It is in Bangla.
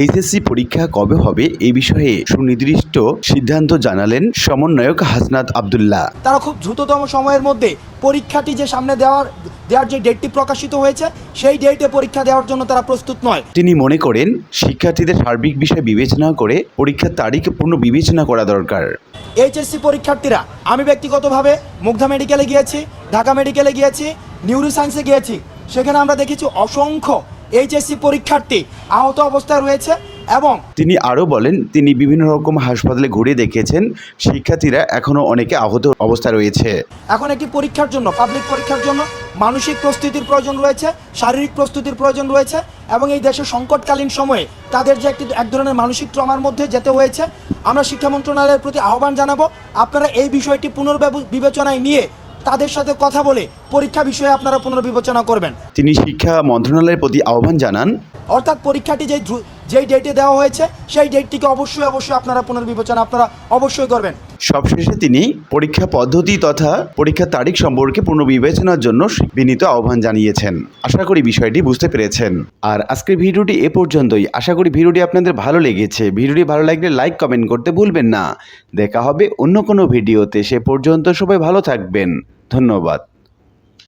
এইচএসসি পরীক্ষা কবে হবে এই বিষয়ে সুনির্দিষ্ট সিদ্ধান্ত জানালেন সমন্বয়ক হাসনাত আবদুল্লাহ। তারা খুব দ্রুততম সময়ের মধ্যে পরীক্ষাটি যে সামনে দেওয়ার দেওয়ার যে ডেটটি প্রকাশিত হয়েছে সেই ডেটে পরীক্ষা দেওয়ার জন্য তারা প্রস্তুত নয়। তিনি মনে করেন শিক্ষার্থীদের সার্বিক বিষয় বিবেচনা করে পরীক্ষার তারিখ পূর্ণ বিবেচনা করা দরকার। এইচএসসি পরীক্ষার্থীরা আমি ব্যক্তিগতভাবে মুগ্ধা মেডিকেলে গিয়েছি ঢাকা মেডিকেলে গিয়েছি নিউরো সায়েন্সে গিয়েছি। সেখানে আমরা দেখেছি অসংখ্য এইচএসসি পরীক্ষার্থী আহত অবস্থায় রয়েছে এবং তিনি আরও বলেন তিনি বিভিন্ন রকম হাসপাতালে ঘুরে দেখেছেন শিক্ষার্থীরা এখনও অনেকে আহত অবস্থায় রয়েছে। এখন একটি পরীক্ষার জন্য পাবলিক পরীক্ষার জন্য মানসিক প্রস্তুতির প্রয়োজন রয়েছে শারীরিক প্রস্তুতির প্রয়োজন রয়েছে এবং এই দেশের সংকটকালীন সময়ে তাদের যে একটি এক ধরনের মানসিক ট্রমার মধ্যে যেতে হয়েছে আমরা শিক্ষা মন্ত্রণালয়ের প্রতি আহ্বান জানাব আপনারা এই বিষয়টি পুনর্বিবেচনায় নিয়ে তাদের সাথে কথা বলে পরীক্ষা বিষয়ে আপনারা পুনর্বিবেচনা করবেন। তিনি শিক্ষা মন্ত্রণালয়ের প্রতি আহ্বান জানান। অর্থাৎ পরীক্ষাটি যেই যেই ডেটে দেওয়া হয়েছে সেই ডেটটিকে অবশ্যই অবশ্যই আপনারা পুনর্বিবেচনা আপনারা অবশ্যই করবেন। সবশেষে তিনি পরীক্ষা পদ্ধতি তথা পরীক্ষার তারিখ সম্পর্কে পুনর্বিবেচনার জন্য বিনীত আহ্বান জানিয়েছেন। আশা করি বিষয়টি বুঝতে পেরেছেন। আর আজকের ভিডিওটি এ পর্যন্তই। আশা করি ভিডিওটি আপনাদের ভালো লেগেছে। ভিডিওটি ভালো লাগলে লাইক কমেন্ট করতে ভুলবেন না। দেখা হবে অন্য কোনো ভিডিওতে। সে পর্যন্ত সবাই ভালো থাকবেন। ধন্যবাদ।